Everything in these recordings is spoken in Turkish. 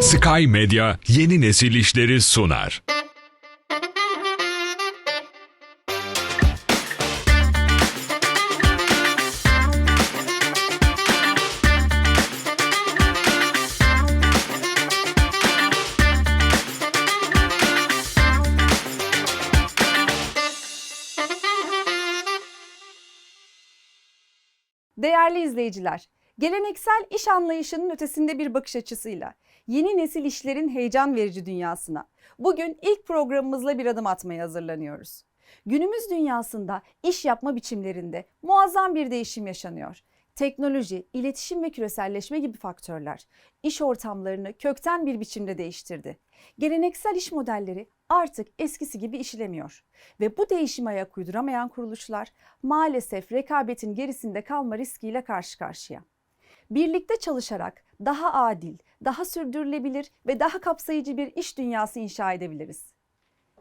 Sky Medya yeni nesil işleri sunar. Değerli izleyiciler, geleneksel iş anlayışının ötesinde bir bakış açısıyla yeni nesil işlerin heyecan verici dünyasına bugün ilk programımızla bir adım atmaya hazırlanıyoruz. Günümüz dünyasında iş yapma biçimlerinde muazzam bir değişim yaşanıyor. Teknoloji, iletişim ve küreselleşme gibi faktörler iş ortamlarını kökten bir biçimde değiştirdi. Geleneksel iş modelleri artık eskisi gibi işlemiyor ve bu değişime ayak uyduramayan kuruluşlar maalesef rekabetin gerisinde kalma riskiyle karşı karşıya. Birlikte çalışarak daha adil, daha sürdürülebilir ve daha kapsayıcı bir iş dünyası inşa edebiliriz.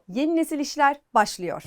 Yeni nesil işler başlıyor.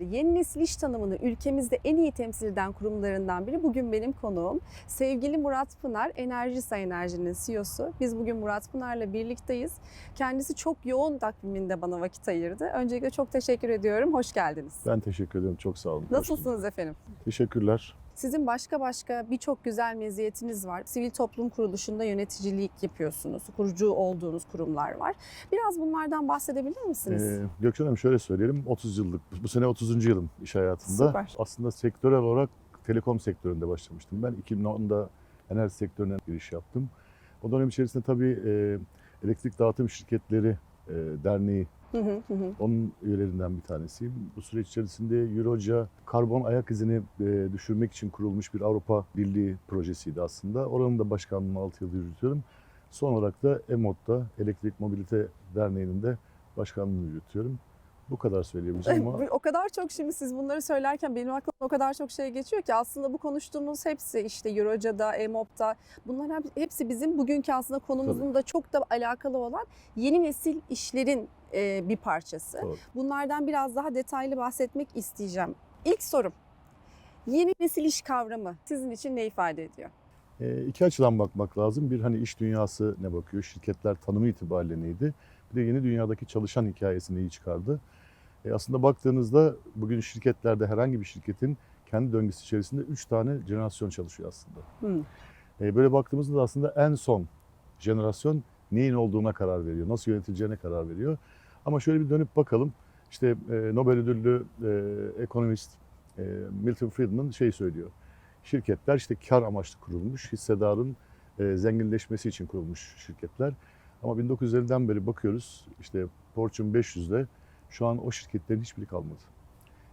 Yeni nesil iş tanımını ülkemizde en iyi temsil eden kurumlarından biri bugün benim konuğum. Sevgili Murat Pınar, Enerjisa Enerji'nin CEO'su. Biz bugün Murat Pınar'la birlikteyiz. Kendisi çok yoğun takviminde bana vakit ayırdı. Öncelikle çok teşekkür ediyorum. Hoş geldiniz. Ben teşekkür ederim. Çok sağ olun. Nasılsınız efendim? Teşekkürler. Sizin başka başka birçok güzel meziyetiniz var. Sivil toplum kuruluşunda yöneticilik yapıyorsunuz. Kurucu olduğunuz kurumlar var. Biraz bunlardan bahsedebilir misiniz? Ee, Gökçen Hanım şöyle söyleyelim. 30 yıllık, bu sene 30. yılım iş hayatında. Süper. Aslında sektörel olarak telekom sektöründe başlamıştım. Ben 2010'da enerji sektörüne giriş yaptım. O dönem içerisinde tabii e, elektrik dağıtım şirketleri e, derneği Hı. Onun üyelerinden bir tanesiyim. Bu süreç içerisinde Euroca karbon ayak izini e, düşürmek için kurulmuş bir Avrupa Birliği projesiydi aslında. Oranın da başkanlığını 6 yıldır yürütüyorum. Son olarak da EMOD'da Elektrik Mobilite Derneği'nin de başkanlığını yürütüyorum. Bu kadar söyleyebileceğim ama O kadar çok şimdi siz bunları söylerken benim aklıma o kadar çok şey geçiyor ki aslında bu konuştuğumuz hepsi işte Euroca'da, EMOP'ta bunlar hep- hepsi bizim bugünkü aslında konumuzun da çok da alakalı olan yeni nesil işlerin e, bir parçası. Doğru. Bunlardan biraz daha detaylı bahsetmek isteyeceğim. İlk sorum. Yeni nesil iş kavramı sizin için ne ifade ediyor? E, iki açıdan bakmak lazım. Bir hani iş dünyası ne bakıyor, şirketler tanımı itibariyle neydi? Bir de yeni dünyadaki çalışan hikayesi neyi çıkardı? E, aslında baktığınızda bugün şirketlerde herhangi bir şirketin kendi döngüsü içerisinde 3 tane jenerasyon çalışıyor aslında. Hı. E, böyle baktığımızda da aslında en son jenerasyon neyin olduğuna karar veriyor, nasıl yönetileceğine karar veriyor. Ama şöyle bir dönüp bakalım. İşte e, Nobel ödüllü e, ekonomist e, Milton Friedman şey söylüyor. Şirketler işte kar amaçlı kurulmuş, hissedarın e, zenginleşmesi için kurulmuş şirketler. Ama 1950'den beri bakıyoruz işte Fortune 500'de şu an o şirketlerin hiçbiri kalmadı.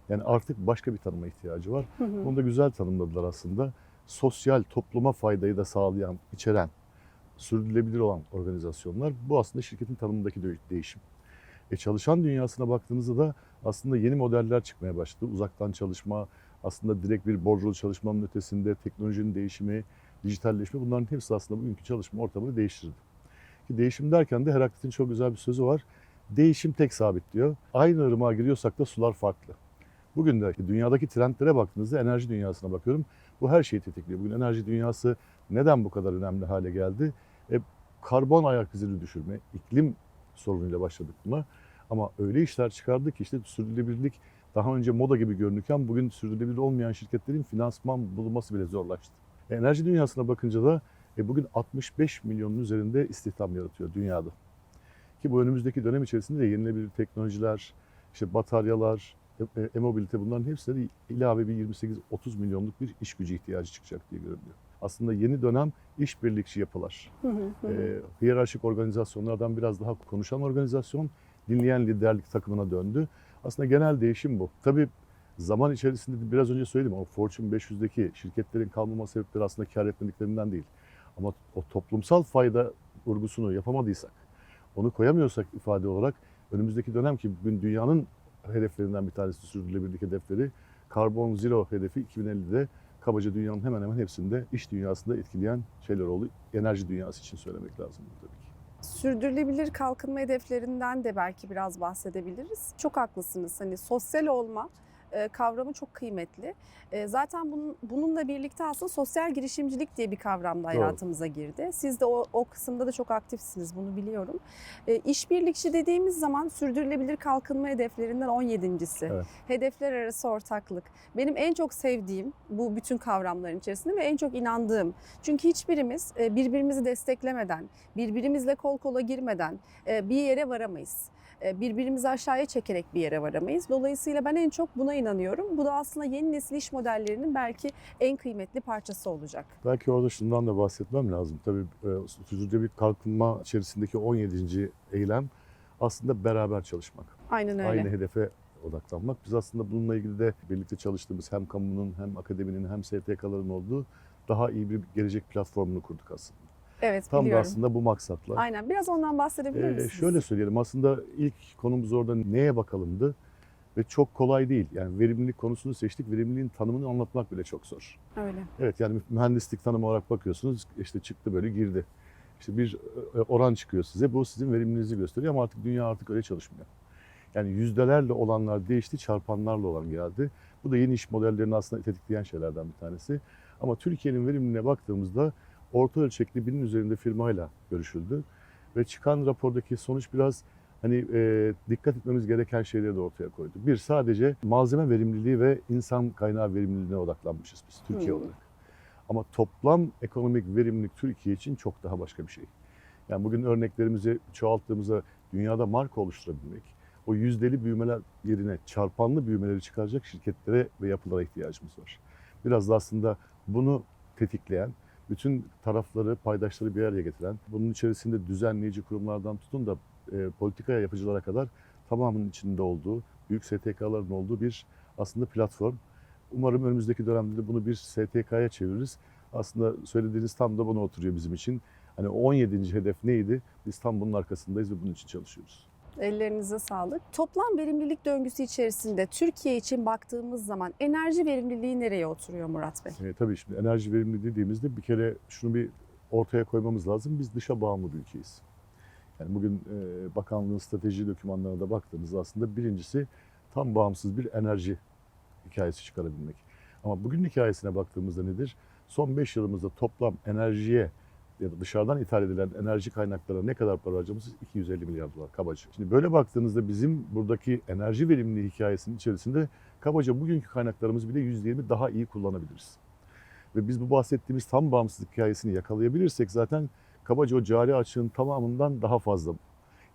Yani artık başka bir tanıma ihtiyacı var. Hı hı. Bunu da güzel tanımladılar aslında. Sosyal, topluma faydayı da sağlayan, içeren, sürdürülebilir olan organizasyonlar. Bu aslında şirketin tanımındaki de- değişim. E çalışan dünyasına baktığınızda da aslında yeni modeller çıkmaya başladı. Uzaktan çalışma, aslında direkt bir bordrolu çalışmanın ötesinde teknolojinin değişimi, dijitalleşme bunların hepsi aslında bugünkü çalışma ortamını değiştirdi. Ki değişim derken de Heraklit'in çok güzel bir sözü var. Değişim tek sabit diyor. Aynı ırmağa giriyorsak da sular farklı. Bugün de dünyadaki trendlere baktığınızda enerji dünyasına bakıyorum. Bu her şeyi tetikliyor. Bugün enerji dünyası neden bu kadar önemli hale geldi? E, karbon ayak izini düşürme, iklim sorunuyla başladık buna. Ama öyle işler çıkardı ki işte sürdürülebilirlik daha önce moda gibi görünürken bugün sürdürülebilir olmayan şirketlerin finansman bulunması bile zorlaştı. E, enerji dünyasına bakınca da e, bugün 65 milyonun üzerinde istihdam yaratıyor dünyada. Ki bu önümüzdeki dönem içerisinde de yenilebilir teknolojiler, işte bataryalar, e- e- e-mobilite bunların hepsine de ilave bir 28-30 milyonluk bir iş gücü ihtiyacı çıkacak diye görünüyor. Aslında yeni dönem işbirlikçi yapılar. Hı. E, hiyerarşik organizasyonlardan biraz daha konuşan organizasyon, dinleyen liderlik takımına döndü. Aslında genel değişim bu. Tabii zaman içerisinde de biraz önce söyledim o Fortune 500'deki şirketlerin kalmama sebepleri aslında kar etmediklerinden değil. Ama o toplumsal fayda vurgusunu yapamadıysak, onu koyamıyorsak ifade olarak önümüzdeki dönem ki bugün dünyanın hedeflerinden bir tanesi sürdürülebilirlik hedefleri, karbon zero hedefi 2050'de kabaca dünyanın hemen hemen hepsinde iş dünyasında etkileyen şeyler oldu. Enerji dünyası için söylemek lazım tabii ki. Sürdürülebilir kalkınma hedeflerinden de belki biraz bahsedebiliriz. Çok haklısınız. Hani sosyal olma, kavramı çok kıymetli. E, zaten bunun, bununla birlikte aslında sosyal girişimcilik diye bir kavram da hayatımıza girdi. Siz de o, o kısımda da çok aktifsiniz bunu biliyorum. E, işbirlikçi dediğimiz zaman sürdürülebilir kalkınma hedeflerinden 17.si. Evet. Hedefler arası ortaklık. Benim en çok sevdiğim bu bütün kavramların içerisinde ve en çok inandığım. Çünkü hiçbirimiz e, birbirimizi desteklemeden, birbirimizle kol kola girmeden e, bir yere varamayız. E, Birbirimizi aşağıya çekerek bir yere varamayız. Dolayısıyla ben en çok buna inanıyorum. Bu da aslında yeni nesil iş modellerinin belki en kıymetli parçası olacak. Belki orada şundan da bahsetmem lazım. Tabii e, sürdürülebilir kalkınma içerisindeki 17. eylem aslında beraber çalışmak. Aynen öyle. Aynı hedefe odaklanmak. Biz aslında bununla ilgili de birlikte çalıştığımız hem kamunun hem akademinin hem STK'ların olduğu daha iyi bir gelecek platformunu kurduk aslında. Evet Tam da biliyorum. aslında bu maksatla. Aynen. Biraz ondan bahsedebilir Ee, misiniz? şöyle söyleyelim aslında ilk konumuz orada neye bakalımdı ve çok kolay değil. Yani verimlilik konusunu seçtik. Verimliliğin tanımını anlatmak bile çok zor. Öyle. Evet yani mühendislik tanımı olarak bakıyorsunuz işte çıktı böyle girdi. İşte bir e, oran çıkıyor size bu sizin verimliliğinizi gösteriyor ama artık dünya artık öyle çalışmıyor. Yani yüzdelerle olanlar değişti çarpanlarla olan geldi. Bu da yeni iş modellerini aslında tetikleyen şeylerden bir tanesi. Ama Türkiye'nin verimliliğine baktığımızda orta ölçekli binin üzerinde firmayla görüşüldü. Ve çıkan rapordaki sonuç biraz hani e, dikkat etmemiz gereken şeyleri de ortaya koydu. Bir sadece malzeme verimliliği ve insan kaynağı verimliliğine odaklanmışız biz Türkiye Hmm. olarak. Ama toplam ekonomik verimlilik Türkiye için çok daha başka bir şey. Yani bugün örneklerimizi çoğalttığımızda dünyada marka oluşturabilmek, o yüzdeli büyümeler yerine çarpanlı büyümeleri çıkaracak şirketlere ve yapılara ihtiyacımız var. Biraz da aslında bunu tetikleyen, bütün tarafları, paydaşları bir araya getiren, bunun içerisinde düzenleyici kurumlardan tutun da e, politikaya yapıcılara kadar tamamının içinde olduğu, büyük STK'ların olduğu bir aslında platform. Umarım önümüzdeki dönemde de bunu bir STK'ya çeviririz. Aslında söylediğiniz tam da buna oturuyor bizim için. Hani 17. hedef neydi? Biz tam bunun arkasındayız ve bunun için çalışıyoruz. Ellerinize sağlık. Toplam verimlilik döngüsü içerisinde Türkiye için baktığımız zaman enerji verimliliği nereye oturuyor Murat Bey? E, tabii şimdi enerji verimliliği dediğimizde bir kere şunu bir ortaya koymamız lazım. Biz dışa bağımlı bir ülkeyiz. Yani bugün e, bakanlığın strateji dokümanlarına da baktığımızda aslında birincisi tam bağımsız bir enerji hikayesi çıkarabilmek. Ama bugün hikayesine baktığımızda nedir? Son 5 yılımızda toplam enerjiye ya da dışarıdan ithal edilen enerji kaynaklarına ne kadar para harcamışız? 250 milyar dolar kabaca. Şimdi böyle baktığınızda bizim buradaki enerji verimliliği hikayesinin içerisinde kabaca bugünkü kaynaklarımızı bile %20 daha iyi kullanabiliriz. Ve biz bu bahsettiğimiz tam bağımsızlık hikayesini yakalayabilirsek zaten kabaca o cari açığın tamamından daha fazla.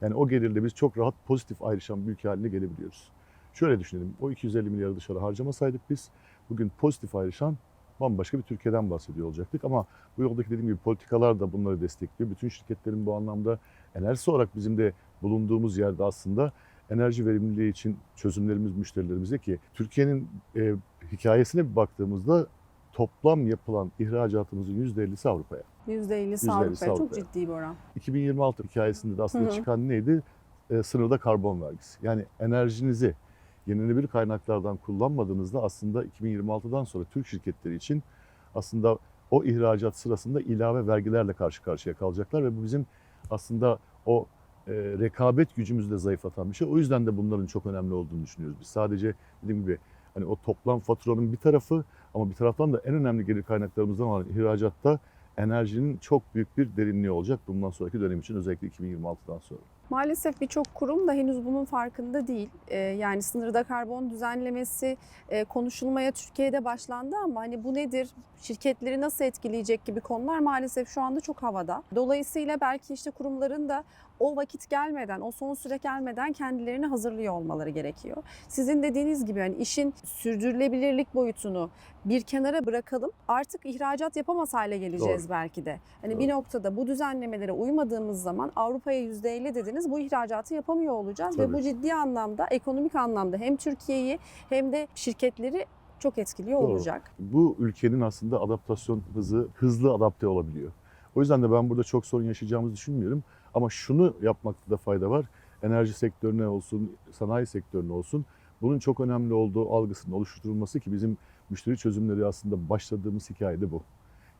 Yani o gelirle biz çok rahat pozitif ayrışan bir ülke haline gelebiliyoruz. Şöyle düşünelim, o 250 milyarı dışarı harcamasaydık biz bugün pozitif ayrışan bambaşka bir Türkiye'den bahsediyor olacaktık. Ama bu yoldaki dediğim gibi politikalar da bunları destekliyor. Bütün şirketlerin bu anlamda enerjisi olarak bizim de bulunduğumuz yerde aslında enerji verimliliği için çözümlerimiz müşterilerimize ki Türkiye'nin e, hikayesine bir baktığımızda toplam yapılan ihracatımızın %50'si Avrupa'ya. %50'si Avrupa'ya. Çok ciddi bir oran. 2026 hikayesinde de aslında Hı hı. çıkan neydi? E, sınırda karbon vergisi. Yani enerjinizi yenilenebilir kaynaklardan kullanmadığınızda aslında 2026'dan sonra Türk şirketleri için aslında o ihracat sırasında ilave vergilerle karşı karşıya kalacaklar ve bu bizim aslında o e, rekabet gücümüzü de zayıflatan bir şey. O yüzden de bunların çok önemli olduğunu düşünüyoruz. Biz sadece dediğim gibi hani o toplam faturanın bir tarafı ama bir taraftan da en önemli gelir kaynaklarımızdan olan ihracatta enerjinin çok büyük bir derinliği olacak bundan sonraki dönem için özellikle 2026'dan sonra. Maalesef birçok kurum da henüz bunun farkında değil. Ee, yani sınırda karbon düzenlemesi e, konuşulmaya Türkiye'de başlandı ama hani bu nedir, şirketleri nasıl etkileyecek gibi konular maalesef şu anda çok havada. Dolayısıyla belki işte kurumların da o vakit gelmeden, o son süre gelmeden kendilerini hazırlıyor olmaları gerekiyor. Sizin dediğiniz gibi hani işin sürdürülebilirlik boyutunu bir kenara bırakalım. Artık ihracat yapamaz hale geleceğiz Doğru. belki de. Hani Doğru. bir noktada bu düzenlemelere uymadığımız zaman Avrupa'ya %50 dediniz bu ihracatı yapamıyor olacağız ve Tabii. bu ciddi anlamda ekonomik anlamda hem Türkiye'yi hem de şirketleri çok etkiliyor Doğru. olacak. Bu ülkenin aslında adaptasyon hızı hızlı adapte olabiliyor. O yüzden de ben burada çok sorun yaşayacağımızı düşünmüyorum. Ama şunu yapmakta da fayda var. Enerji sektörüne olsun, sanayi sektörüne olsun bunun çok önemli olduğu algısının oluşturulması ki bizim müşteri çözümleri aslında başladığımız hikayede bu.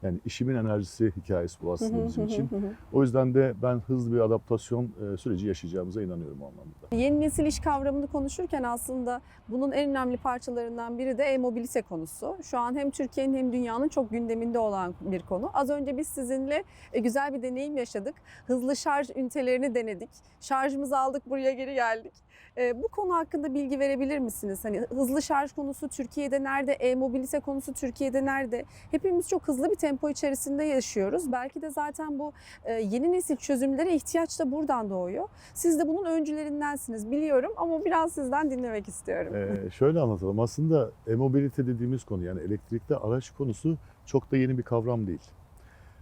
Yani işimin enerjisi hikayesi bu aslında bizim için. O yüzden de ben hızlı bir adaptasyon e, süreci yaşayacağımıza inanıyorum o anlamda. Yeni nesil iş kavramını konuşurken aslında bunun en önemli parçalarından biri de e-mobilite konusu. Şu an hem Türkiye'nin hem dünyanın çok gündeminde olan bir konu. Az önce biz sizinle e, güzel bir deneyim yaşadık. Hızlı şarj ünitelerini denedik. Şarjımızı aldık buraya geri geldik. E, Bu konu hakkında bilgi verebilir misiniz? Hani hızlı şarj konusu Türkiye'de nerede? E-mobilite konusu Türkiye'de nerede? Hepimiz çok hızlı bir tempo içerisinde yaşıyoruz. Belki de zaten bu e, yeni nesil çözümlere ihtiyaç da buradan doğuyor. Siz de bunun öncülerindensiniz biliyorum ama biraz sizden dinlemek istiyorum. Ee, şöyle anlatalım. Aslında e-mobilite dediğimiz konu yani elektrikli araç konusu çok da yeni bir kavram değil.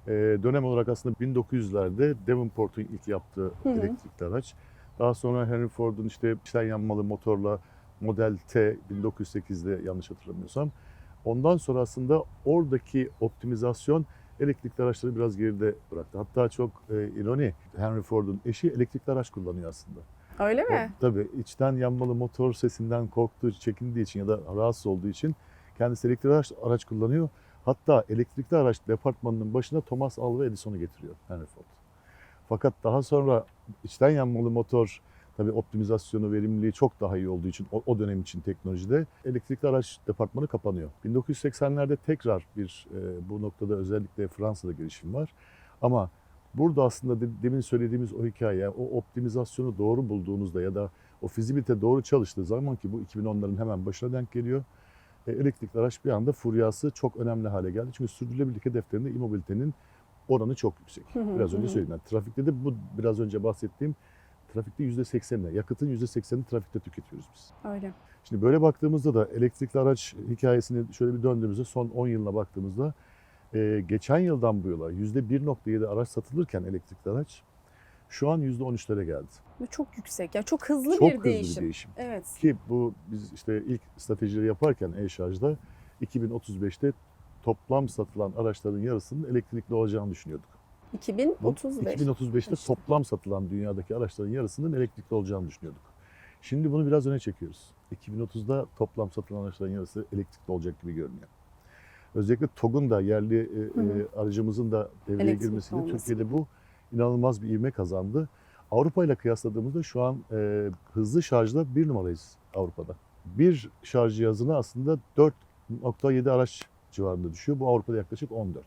Ee, dönem olarak aslında 1900'lerde Davenport'un ilk yaptığı Hı hı. elektrikli araç. Daha sonra Henry Ford'un işte içten yanmalı motorla Model T 1908'de yanlış hatırlamıyorsam. Ondan sonra aslında oradaki optimizasyon elektrikli araçları biraz geride bıraktı. Hatta çok e, ironi Henry Ford'un eşi elektrikli araç kullanıyor aslında. Öyle O, mi? tabii içten yanmalı motor sesinden korktuğu, çekindiği için ya da rahatsız olduğu için kendisi elektrikli araç, araç kullanıyor. Hatta elektrikli araç departmanının başına Thomas Alva Edison'u getiriyor Henry Ford. Fakat daha sonra içten yanmalı motor tabii optimizasyonu, verimliliği çok daha iyi olduğu için o, o dönem için teknolojide elektrikli araç departmanı kapanıyor. 1980'lerde tekrar bir e, bu noktada özellikle Fransa'da girişim var. Ama burada aslında de- demin söylediğimiz o hikaye, o optimizasyonu doğru bulduğunuzda ya da o fizibilite doğru çalıştığı zaman ki bu 2010'ların hemen başına denk geliyor. E, elektrikli araç bir anda furyası çok önemli hale geldi. Çünkü sürdürülebilirlik hedeflerinde immobilitenin oranı çok yüksek. Biraz önce söyledim. Yani trafikte de bu biraz önce bahsettiğim trafikte %80'ine, yakıtın %80'ini trafikte tüketiyoruz biz. Öyle. Şimdi böyle baktığımızda da elektrikli araç hikayesini şöyle bir döndüğümüzde son 10 yılına baktığımızda e, geçen yıldan bu yıla %1.7 araç satılırken elektrikli araç şu an %13'lere geldi. Ve çok yüksek. Ya çok hızlı Çok bir hızlı değişim. bir değişim. Evet. Ki bu biz işte ilk stratejileri yaparken e-şarjda 2035'te toplam satılan araçların yarısının elektrikli olacağını düşünüyorduk. Bu 2035. 2035'te İşte. toplam satılan dünyadaki araçların yarısının elektrikli olacağını düşünüyorduk. Şimdi bunu biraz öne çekiyoruz. 2030'da toplam satılan araçların yarısı elektrikli olacak gibi görünüyor. Özellikle TOG'un da yerli e, Hı hı. e, aracımızın da devreye Elektrikli girmesiyle olması. Türkiye'de bu inanılmaz bir ivme kazandı. Avrupa ile kıyasladığımızda şu an e, hızlı şarjda bir numarayız Avrupa'da. Bir şarj cihazına aslında 4.7 araç civarında düşüyor. Bu Avrupa'da yaklaşık 14.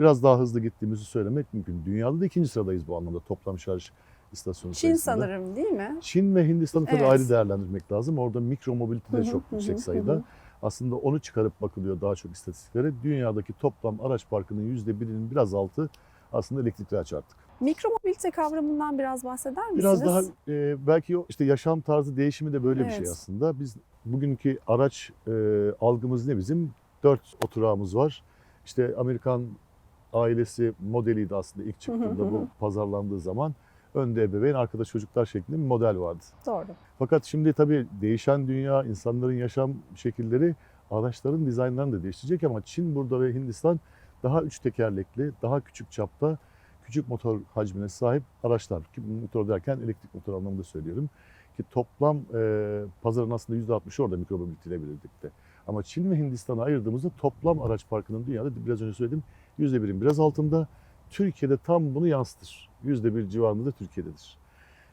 Biraz daha hızlı gittiğimizi söylemek mümkün. Dünyada da ikinci sıradayız bu anlamda toplam şarj istasyonu Çin sayısında. sanırım değil mi? Çin ve Hindistan'ı tabii Evet. ayrı değerlendirmek lazım. Orada mikro mobilite de çok yüksek sayıda. Aslında onu çıkarıp bakılıyor daha çok istatistiklere. Dünyadaki toplam araç parkının %1'inin biraz altı aslında elektrikli araç artık. Mikromobilite kavramından biraz bahseder misiniz? Biraz daha e, belki işte yaşam tarzı değişimi de böyle bir şey Evet. aslında. Biz bugünkü araç e, algımız ne bizim? Dört oturağımız var. İşte Amerikan ailesi modeliydi aslında ilk çıktığında bu pazarlandığı zaman. Önde ebeveyn, arkada çocuklar şeklinde bir model vardı. Doğru. Fakat şimdi tabii değişen dünya, insanların yaşam şekilleri araçların dizaynlarını da değiştirecek ama Çin burada ve Hindistan daha üç tekerlekli, daha küçük çapta, küçük motor hacmine sahip araçlar. Ki motor derken elektrik motor anlamında söylüyorum. Ki toplam e, pazarın aslında %60'ı orada mikromobilite ile birlikte. Ama Çin ve Hindistan'a ayırdığımızda toplam araç parkının dünyada biraz önce söyledim %1'in biraz altında. Türkiye'de tam bunu yansıtır. %1 civarında da Türkiye'dedir.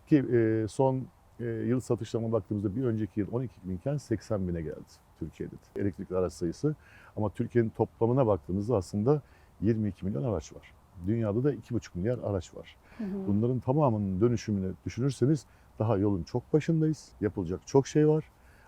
Ki e, son e, yıl satışlarına baktığımızda bir önceki yıl 12 binken 80 bine geldi Türkiye'de de elektrikli araç sayısı. Ama Türkiye'nin toplamına baktığımızda aslında 22 milyon araç var. Dünyada da 2,5 milyar araç var. Hı hı. Bunların tamamının dönüşümünü düşünürseniz daha yolun çok başındayız. Yapılacak çok şey var.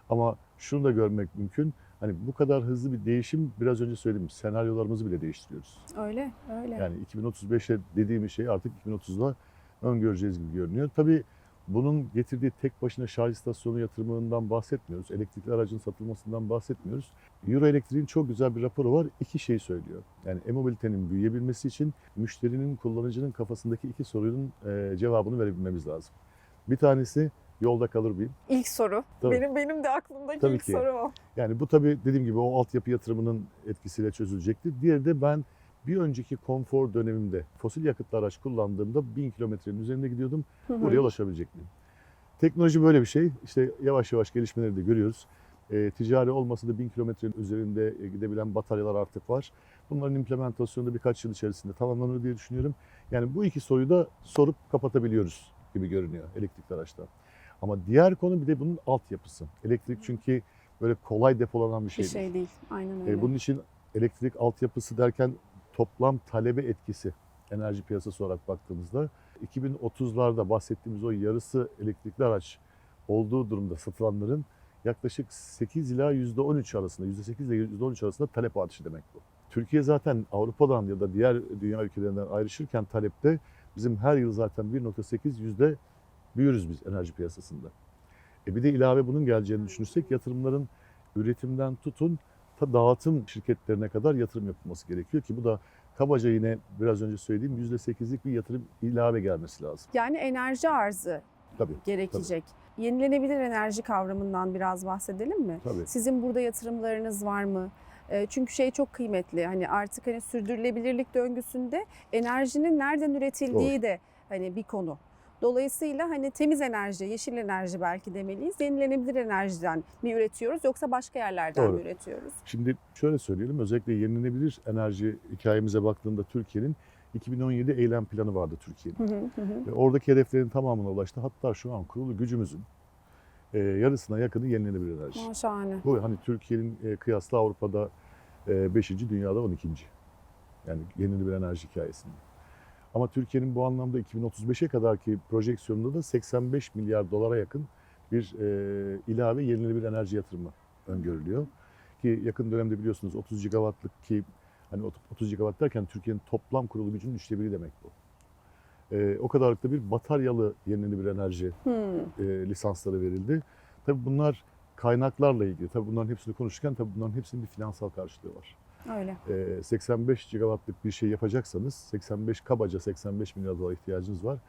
Ama şunu da görmek mümkün. Hani bu kadar hızlı bir değişim biraz önce söyledim. Senaryolarımızı bile değiştiriyoruz. Öyle, öyle. Yani 2035'e dediğimiz şey artık 2030'da öngöreceğiz gibi görünüyor. Tabii bunun getirdiği tek başına şarj istasyonu yatırımından bahsetmiyoruz. Elektrikli aracın satılmasından bahsetmiyoruz. Euro Elektrik'in çok güzel bir raporu var. İki şey söylüyor. Yani e-mobilitenin büyüyebilmesi için müşterinin, kullanıcının kafasındaki iki sorunun e, cevabını verebilmemiz lazım. Bir tanesi yolda kalır mıyım? İlk soru. Tabii. Benim benim de aklımdaki Tabii ilk ki. soru o. Yani bu tabii dediğim gibi o altyapı yatırımının etkisiyle çözülecektir. Diğeri de ben bir önceki konfor dönemimde fosil yakıtlı araç kullandığımda 1000 kilometrenin üzerinde gidiyordum. Hı hı. Buraya ulaşabilecek miyim? Teknoloji böyle bir şey. İşte yavaş yavaş gelişmeleri de görüyoruz. E, ticari olmasa da 1000 kilometrenin üzerinde e, gidebilen bataryalar artık var. Bunların implementasyonu da birkaç yıl içerisinde tamamlanır diye düşünüyorum. Yani bu iki soruyu da sorup kapatabiliyoruz gibi görünüyor elektrikli araçta. Ama diğer konu bir de bunun altyapısı. Elektrik çünkü böyle kolay depolanan bir şey, Bir değil. şey değil. Aynen E, öyle. bunun için elektrik altyapısı derken toplam talebe etkisi enerji piyasası olarak baktığımızda 2030'larda bahsettiğimiz o yarısı elektrikli araç olduğu durumda satılanların yaklaşık 8 ila %13 arasında, %8 ile %13 arasında talep artışı demek bu. Türkiye zaten Avrupa'dan ya da diğer dünya ülkelerinden ayrışırken talepte bizim her yıl zaten 1.8 yüzde büyürüz biz enerji piyasasında. E bir de ilave bunun geleceğini düşünürsek yatırımların üretimden tutun ta dağıtım şirketlerine kadar yatırım yapılması gerekiyor ki bu da kabaca yine biraz önce söylediğim %8'lik bir yatırım ilave gelmesi lazım. Yani enerji arzı Tabii, gerekecek. Yenilenebilir enerji kavramından biraz bahsedelim mi? tabii. Sizin burada yatırımlarınız var mı? E, Çünkü şey çok kıymetli. Hani artık hani sürdürülebilirlik döngüsünde enerjinin nereden üretildiği de hani bir konu. Dolayısıyla hani temiz enerji, yeşil enerji belki demeliyiz. Yenilenebilir enerjiden mi üretiyoruz yoksa başka yerlerden Doğru. mi üretiyoruz? Şimdi şöyle söyleyelim özellikle yenilenebilir enerji hikayemize baktığında Türkiye'nin 2017 eylem planı vardı Türkiye'nin. Ve oradaki hedeflerin tamamına ulaştı. Hatta şu an kurulu gücümüzün e, yarısına yakını yenilenebilir enerji. Aa, şahane. Bu hani Türkiye'nin e, kıyasla Avrupa'da 5. dünyada 12. Yani yenilenebilir enerji hikayesinde. Ama Türkiye'nin bu anlamda 2035'e kadarki projeksiyonunda da 85 milyar dolara yakın bir e, ilave yenilenebilir enerji yatırımı öngörülüyor. Ki yakın dönemde biliyorsunuz 30 gigawattlık ki hani 30 gigawatt derken Türkiye'nin toplam kurulu gücünün üçte biri demek bu. E, o kadarlık da bir bataryalı yenilenebilir enerji Hmm. e, lisansları verildi. Tabii bunlar kaynaklarla ilgili. Tabii bunların hepsini konuşurken tabii bunların hepsinin bir finansal karşılığı var. Öyle. E, 85 gigawattlık bir şey yapacaksanız 85 kabaca 85 milyar dolar ihtiyacınız var.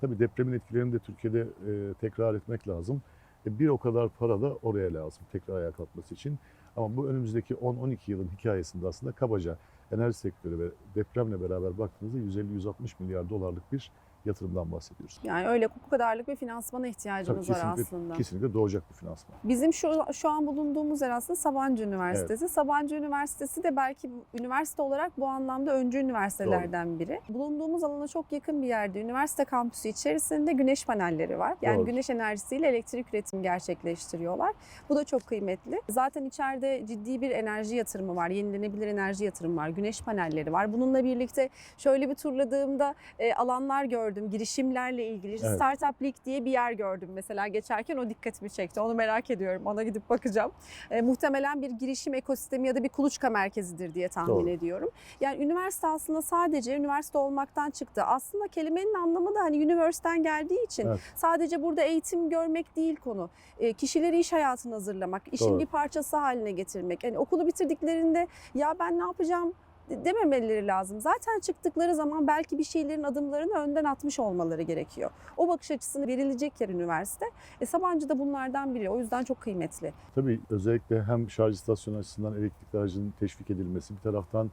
Tabii depremin etkilerini de Türkiye'de e, tekrar etmek lazım. E, bir o kadar para da oraya lazım tekrar ayağa kalkması için. Ama bu önümüzdeki 10-12 yılın hikayesinde aslında kabaca enerji sektörü ve depremle beraber baktığınızda 150-160 milyar dolarlık bir yatırımdan bahsediyoruz. Yani öyle bu kadarlık bir finansmana ihtiyacımız var kesinlikle, aslında. kesinlikle doğacak bu finansman. Bizim şu şu an bulunduğumuz yer aslında Sabancı Üniversitesi. Sabancı Üniversitesi de belki üniversite olarak bu anlamda öncü üniversitelerden biri. Bulunduğumuz alana çok yakın bir yerde üniversite kampüsü içerisinde güneş panelleri var. Yani Doğru. güneş enerjisiyle elektrik üretimi gerçekleştiriyorlar. Bu da çok kıymetli. Zaten içeride ciddi bir enerji yatırımı var. Yenilenebilir enerji yatırımı var. Güneş panelleri var. Bununla birlikte şöyle bir turladığımda e, alanlar gördüm. Girişimlerle ilgili. Evet. Startup League diye bir yer gördüm mesela geçerken o dikkatimi çekti. Onu merak ediyorum. Ona gidip bakacağım. E, muhtemelen bir girişim ekosistemi ya da bir kuluçka merkezidir diye tahmin Doğru. ediyorum. Yani üniversite aslında sadece üniversite olmaktan çıktı. Aslında kelimenin anlamı da hani üniversiteden geldiği için Evet. sadece burada eğitim görmek değil konu. E, kişileri iş hayatına hazırlamak, işin Doğru. bir parçası haline getirmek. Yani okulu bitirdiklerinde ya ben ne yapacağım dememeleri lazım. Zaten çıktıkları zaman belki bir şeylerin adımlarını önden atmış olmaları gerekiyor. O bakış açısını verilecek yer üniversite. E, Sabancı da bunlardan biri. O yüzden çok kıymetli. Tabii özellikle hem şarj istasyonu açısından elektrikli aracın teşvik edilmesi, bir taraftan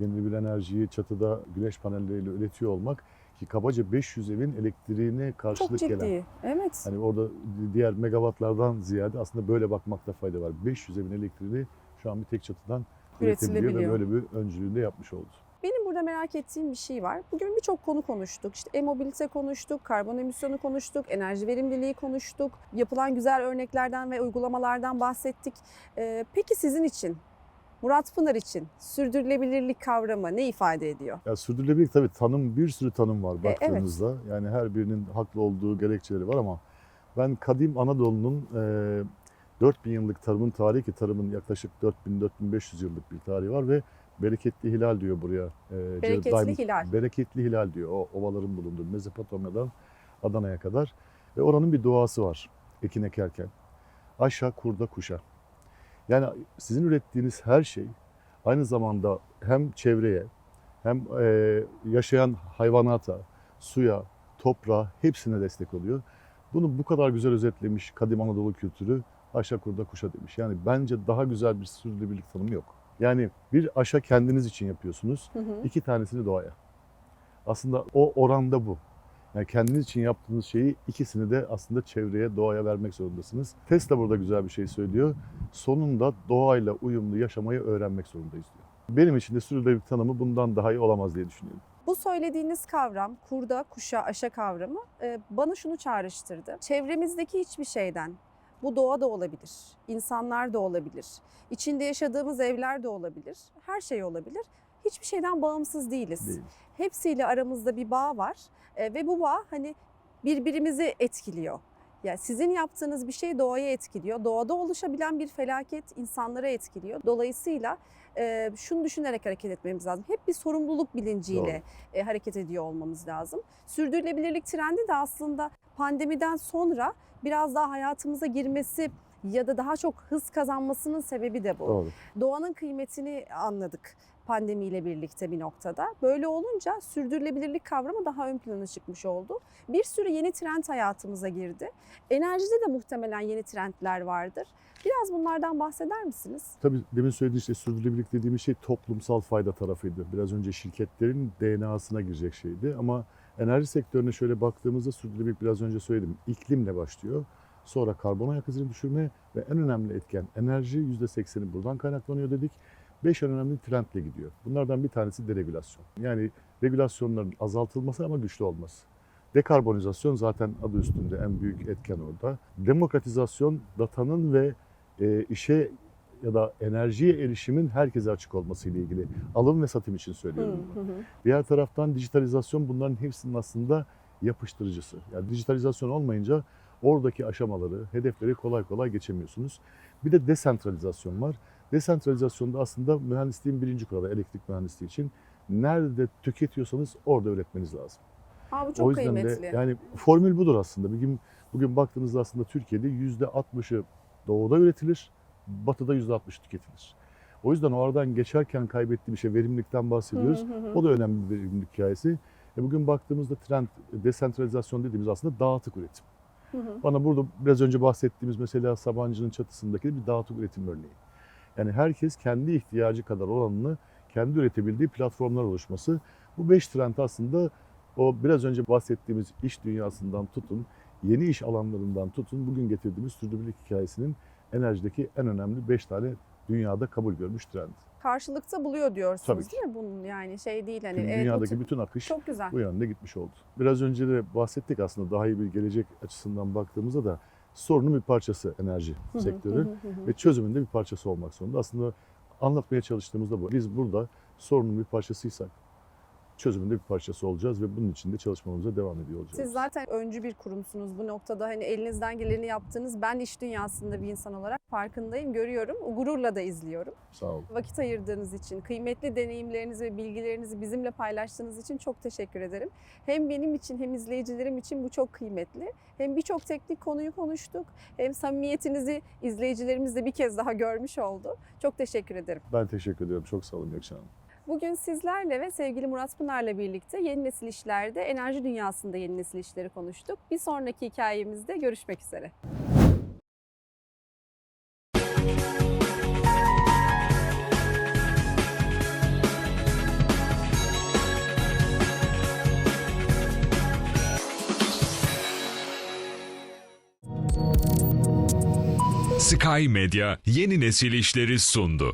yenilenebilir enerjiyi çatıda güneş panelleriyle üretiyor olmak ki kabaca 500 evin elektriğine Çok karşılık ciddi. gelen. Evet. Hani orada diğer megawattlardan ziyade aslında böyle bakmakta fayda var. 500 evin elektriğini şu an bir tek çatıdan üretebiliyor ve Üretilebiliyor. böyle bir öncülüğünü de yapmış oldu. Benim burada merak ettiğim bir şey var. Bugün birçok konu konuştuk. İşte e-mobilite konuştuk, karbon emisyonu konuştuk, enerji verimliliği konuştuk. Yapılan güzel örneklerden ve uygulamalardan bahsettik. Ee, peki sizin için, Murat Pınar için sürdürülebilirlik kavramı ne ifade ediyor? Ya sürdürülebilirlik tabii tanım bir sürü tanım var E, evet. baktığınızda. Yani her birinin haklı olduğu gerekçeleri var ama ben kadim Anadolu'nun e, 4000 yıllık tarımın tarihi ki tarımın yaklaşık 4000-4500 yıllık bir tarihi var ve bereketli hilal diyor buraya. E, Bereketli Diamond. hilal. Bereketli hilal diyor o ovaların bulunduğu Mezopotamya'dan Adana'ya kadar. Ve oranın bir doğası var ekin ekerken. Aşağı kurda kuşa. Yani sizin ürettiğiniz her şey aynı zamanda hem çevreye hem e, yaşayan hayvanata, suya, toprağa hepsine destek oluyor. Bunu bu kadar güzel özetlemiş kadim Anadolu kültürü aşa kurda kuşa demiş. Yani bence daha güzel bir sürdürülebilirlik tanımı yok. Yani bir aşa kendiniz için yapıyorsunuz. Hı hı. iki tanesini doğaya. Aslında o oranda bu. Yani kendiniz için yaptığınız şeyi ikisini de aslında çevreye, doğaya vermek zorundasınız. Tesla burada güzel bir şey söylüyor. Sonunda doğayla uyumlu yaşamayı öğrenmek zorundayız diyor. Benim için de sürdürülebilirlik tanımı bundan daha iyi olamaz diye düşünüyorum. Bu söylediğiniz kavram, kurda, kuşa, aşa kavramı e, bana şunu çağrıştırdı. Çevremizdeki hiçbir şeyden, bu doğa da olabilir, insanlar da olabilir, içinde yaşadığımız evler de olabilir, her şey olabilir. Hiçbir şeyden bağımsız değiliz. Değil. Hepsiyle aramızda bir bağ var E, ve bu bağ hani birbirimizi etkiliyor. Yani sizin yaptığınız bir şey doğaya etkiliyor. Doğada oluşabilen bir felaket insanlara etkiliyor. Dolayısıyla e, şunu düşünerek hareket etmemiz lazım. Hep bir sorumluluk bilinciyle e, hareket ediyor olmamız lazım. Sürdürülebilirlik trendi de aslında pandemiden sonra biraz daha hayatımıza girmesi ya da daha çok hız kazanmasının sebebi de bu. Doğru. Doğanın kıymetini anladık pandemiyle birlikte bir noktada. Böyle olunca sürdürülebilirlik kavramı daha ön plana çıkmış oldu. Bir sürü yeni trend hayatımıza girdi. Enerjide de muhtemelen yeni trendler vardır. Biraz bunlardan bahseder misiniz? Tabii demin söylediğim işte sürdürülebilirlik dediğimiz şey toplumsal fayda tarafıydı. Biraz önce şirketlerin DNA'sına girecek şeydi ama enerji sektörüne şöyle baktığımızda sürdürülebilirlik biraz önce söyledim. İklimle başlıyor. Sonra karbon ayak izini düşürme ve en önemli etken enerji %80'i buradan kaynaklanıyor dedik. Beş önemli trendle gidiyor. Bunlardan bir tanesi deregülasyon. Yani regülasyonların azaltılması ama güçlü olması. Dekarbonizasyon zaten adı üstünde en büyük etken orada. Demokratizasyon datanın ve e, işe ya da enerjiye erişimin herkese açık olması ile ilgili alım ve satım için söylüyorum. bunu. Diğer taraftan dijitalizasyon bunların hepsinin aslında yapıştırıcısı. Yani dijitalizasyon olmayınca oradaki aşamaları, hedefleri kolay kolay geçemiyorsunuz. Bir de desentralizasyon var. Desentralizasyonda aslında mühendisliğin birinci kuralı elektrik mühendisliği için nerede tüketiyorsanız orada üretmeniz lazım. Aa, bu çok o yüzden kıymetli. de yani formül budur aslında. Bugün bugün baktığınızda aslında Türkiye'de yüzde 60'ı doğuda üretilir, batıda yüzde 60 tüketilir. O yüzden o aradan geçerken kaybettiğim şey verimlilikten bahsediyoruz. Hı hı hı. O da önemli bir verimlilik hikayesi. E bugün baktığımızda trend desentralizasyon dediğimiz aslında dağıtık üretim. Hı hı. Bana burada biraz önce bahsettiğimiz mesela Sabancı'nın çatısındaki bir dağıtık üretim örneği. Yani herkes kendi ihtiyacı kadar olanını kendi üretebildiği platformlar oluşması. Bu beş trend aslında o biraz önce bahsettiğimiz iş dünyasından tutun, yeni iş alanlarından tutun, bugün getirdiğimiz sürdürülebilirlik hikayesinin enerjideki en önemli beş tane dünyada kabul görmüş trend. Karşılıkta buluyor diyorsunuz Tabii ki. değil mi bunun yani şey değil hani Tüm evet, dünyadaki tip- bütün akış çok güzel. bu yönde gitmiş oldu. Biraz önce de bahsettik aslında daha iyi bir gelecek açısından baktığımızda da sorunun bir parçası enerji sektörü ve çözümün de bir parçası olmak zorunda. Aslında anlatmaya çalıştığımızda bu. Biz burada sorunun bir parçasıysak çözümün de bir parçası olacağız ve bunun için de çalışmamıza devam ediyor olacağız. Siz zaten öncü bir kurumsunuz bu noktada. Hani elinizden geleni yaptığınız ben iş dünyasında bir insan olarak farkındayım, görüyorum. Gururla da izliyorum. Sağ olun. Vakit ayırdığınız için, kıymetli deneyimlerinizi ve bilgilerinizi bizimle paylaştığınız için çok teşekkür ederim. Hem benim için hem izleyicilerim için bu çok kıymetli. Hem birçok teknik konuyu konuştuk. Hem samimiyetinizi izleyicilerimiz de bir kez daha görmüş oldu. Çok teşekkür ederim. Ben teşekkür ediyorum. Çok sağ olun Gökçen Hanım. Bugün sizlerle ve sevgili Murat Pınar'la birlikte yeni nesil işlerde, enerji dünyasında yeni nesil işleri konuştuk. Bir sonraki hikayemizde görüşmek üzere. Sky Medya yeni nesil işleri sundu.